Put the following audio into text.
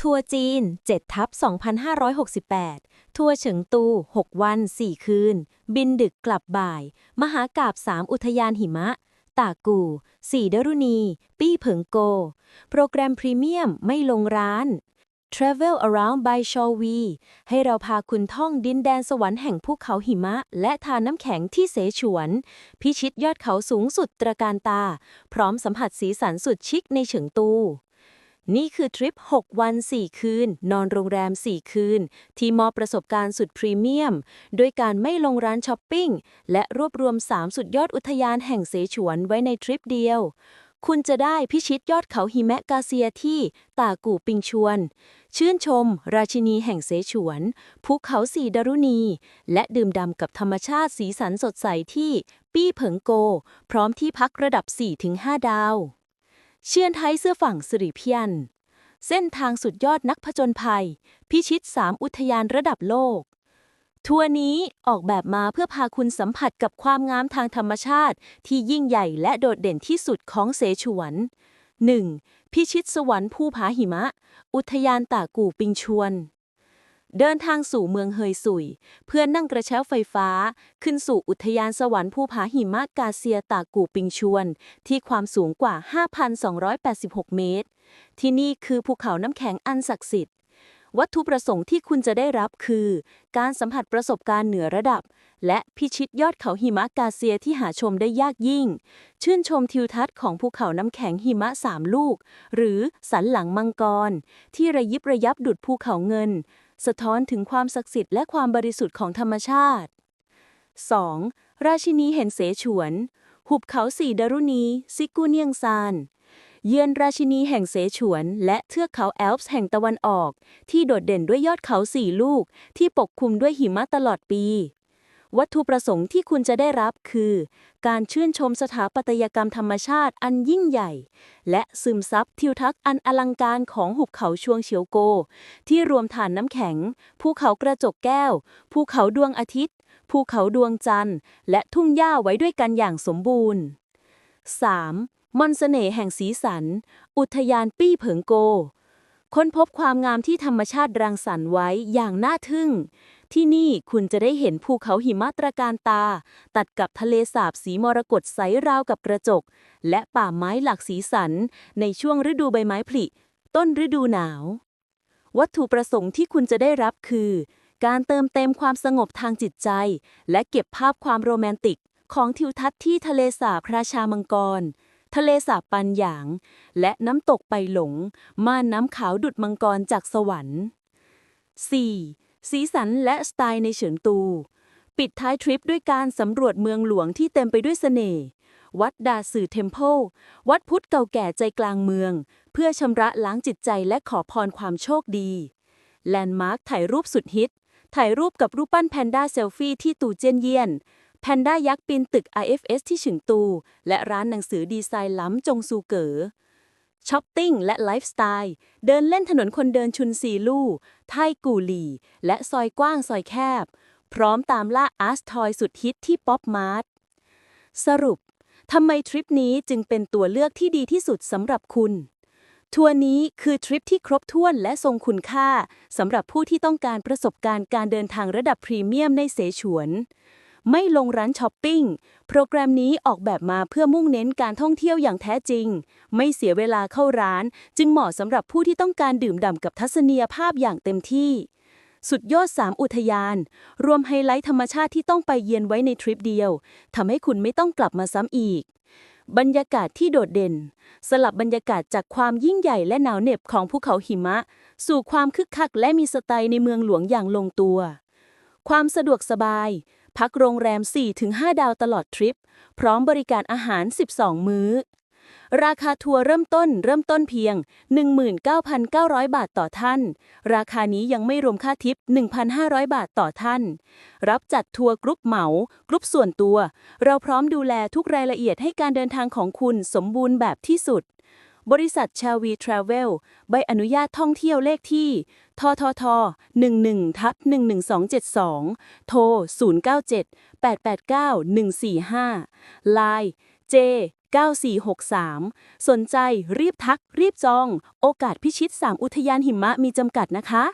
ทัวร์จีน7ทับ2568 ทัวร์เฉิงตู 6 วัน 4 คืน บินดึกกลับบ่าย มหากาบ3อุทยานหิมะ ตากู4ดรุณี ปี้เผิงโก โปรแกรมพรีเมียมไม่ลงร้าน Travel Around by s h o w e ให้เราพาคุณท่องดินแดนสวรรค์แห่งภูเขาหิมะ และทานน้ำแข็งที่เสฉวน พิชิตยอดเขาสูงสุดตระการตา พร้อมสัมผัสสีสันสุดชิคในเฉิงตู นี่คือทริป 6 วัน 4 คืน นอนโรงแรม 4 คืน ที่มอบประสบการณ์สุดพรีเมียมโดยการไม่ลงร้านช้อปปิ้ง และรวบรวม 3 สุดยอดอุทยานแห่งเสฉวนไว้ในทริปเดียว คุณจะได้พิชิตยอดเขาหิมะกาเซียที่ตากู่ปิงชวน ชื่นชม ราชินีแห่งเสฉวน ภูเขาสีดารุณี และดื่มด่ำกับธรรมชาติสีสันสดใสที่ปี้เผิงโก พร้อมที่พักระดับ 4-5 ดาว เชียนไทยเสื้อฝั่งสิริเพียน เส้นทางสุดยอดนักผจญภัย พิชิต 3 อุทยานระดับโลก ทัวร์นี้ออกแบบมาเพื่อพาคุณสัมผัสกับความงามทางธรรมชาติ ที่ยิ่งใหญ่และโดดเด่นที่สุดของเสฉวน 1. พิชิตสวรรค์ภูผาหิมะ อุทยานตากู่ปิงชวน เดินทางสู่เมืองเฮยสุย เพื่อนั่งกระเช้าไฟฟ้า ขึ้นสู่อุทยานสวรรค์ภูผาหิมะกาเซียตากูปิงชวน ที่ความสูงกว่า 5,286 เมตร ที่นี่คือภูเขาน้ำแข็งอันศักดิ์สิทธิ์ วัตถุประสงค์ที่คุณจะได้รับคือ การสัมผัสประสบการณ์เหนือระดับ และพิชิตยอดเขาหิมะกาเซียที่หาชมได้ยากยิ่ง ชื่นชมทิวทัศน์ของภูเขาน้ำแข็งหิมะสามลูก หรือสันหลังมังกร ที่ระยิบระยับดุดภูเขาเงิน สะท้อนถึงความศักดิ์สิทธิ์และความบริสุทธิ์ของธรรมชาติ 2. ราชินีเห็นเสฉวน หุบเขาสีดารุณี ซิกูเนียงซานเยือนราชินีแห่งเสฉวน และเทือกเขาแอลป์ส์แห่งตะวันออก ที่โดดเด่นด้วยยอดเขาสี่ลูก ที่ปกคลุมด้วยหิมะตลอดปี วัตถุประสงค์ที่คุณจะได้รับคือ การชื่นชมสถาปัตยกรรมธรรมชาติอันยิ่งใหญ่ และซึมซับทิวทัศน์อันอลังการของหุบเขาชวงเฉียวโก ที่รวมฐานน้ำแข็ง ภูเขากระจกแก้ว ภูเขาดวงอาทิตย์ ภูเขาดวงจันทร์ และทุ่งหญ้าไว้ด้วยกันอย่างสมบูรณ์ 3. มนต์เสน่ห์แห่งสีสัน อุทยานปี้เผิงโก ค้นพบความงามที่ธรรมชาติรังสรรค์ไว้อย่างน่าทึ่ง ที่นี่คุณจะได้เห็นภูเขาหิมะตระการตา ตัดกับทะเลสาบสีมรกตใสราวกับกระจก และป่าไม้หลากสีสัน ในช่วงฤดูใบไม้ผลิต้นฤดูหนาว วัตถุประสงค์ที่คุณจะได้รับคือ การเติมเต็มความสงบทางจิตใจ และเก็บภาพความโรแมนติก ของทิวทัศน์ที่ทะเลสาบราชามังกร ทะเลสาบปันหยาง และน้ำตกไปหลง ม่านน้ำขาวดุดมังกรจากสวรรค์ 4. สีสันและสไตล์ในเฉิงตู ปิดท้ายทริปด้วยการสำรวจเมืองหลวงที่เต็มไปด้วยเสน่ห์ วัดดาสื่อเทมเพลวัดพุทธเก่าแก่ใจกลางเมือง เพื่อชำระล้างจิตใจและขอพรความโชคดี แลนด์มาร์คถ่ายรูปสุดฮิต ถ่ายรูปกับรูปปั้นแพนด้าเซลฟี่ที่ตูเจียนเยียน แพนด้ายักษ์ปีนตึก IFS ที่ฉิงตู และร้านหนังสือดีไซน์ล้ำจงซูเก๋อช้อปปิ้งและไลฟ์สไตล์ เดินเล่นถนนคนเดินชุนซีลู่ไทกูหลี และซอยกว้างซอยแคบ พร้อมตามล่าอาร์ตทอยสุดฮิตที่ป๊อปมาร์ทสรุป ทำไมทริปนี้จึงเป็นตัวเลือกที่ดีที่สุดสำหรับคุณ ทัวร์นี้คือทริปที่ครบถ้วนและทรงคุณค่าสำหรับผู้ที่ต้องการประสบการณ์การเดินทางระดับพรีเมียมในเสฉวน ไม่ลงร้านช้อปปิ้ง โปรแกรมนี้ออกแบบมาเพื่อมุ่งเน้นการท่องเที่ยวอย่างแท้จริง ไม่เสียเวลาเข้าร้าน จึงเหมาะสำหรับผู้ที่ต้องการดื่มด่ำกับทัศนียภาพอย่างเต็มที่ สุดยอด 3 อุทยาน รวมไฮไลท์ธรรมชาติที่ต้องไปเยือนไว้ในทริปเดียวทำให้คุณไม่ต้องกลับมาซ้ำอีกบรรยากาศที่โดดเด่น สลับบรรยากาศจากความยิ่งใหญ่และหนาวเหน็บของภูเขาหิมะ สู่ความคึกคักและมีสไตล์ในเมืองหลวงอย่างลงตัว ความสะดวกสบายพักโรงแรม 4-5 ดาวตลอดทริป พร้อมบริการอาหาร 12 มื้อ ราคาทัวร์เริ่มต้นเริ่มต้นเพียง 19,900 บาทต่อท่าน ราคานี้ยังไม่รวมค่าทิป 1,500 บาทต่อท่าน รับจัดทัวร์กรุ๊ปเหมากรุ๊ปส่วนตัว เราพร้อมดูแลทุกรายละเอียดให้การเดินทางของคุณสมบูรณ์แบบที่สุด บริษัทชาวีทราเวลใบอนุญาตท่องเที่ยวเลขที่ ททท11ทับ11272 โทร 097 889 145 Line J 9463 สนใจรีบทักรีบจอง โอกาสพิชิต 3 อุทยานหิมะมีจำกัดนะคะ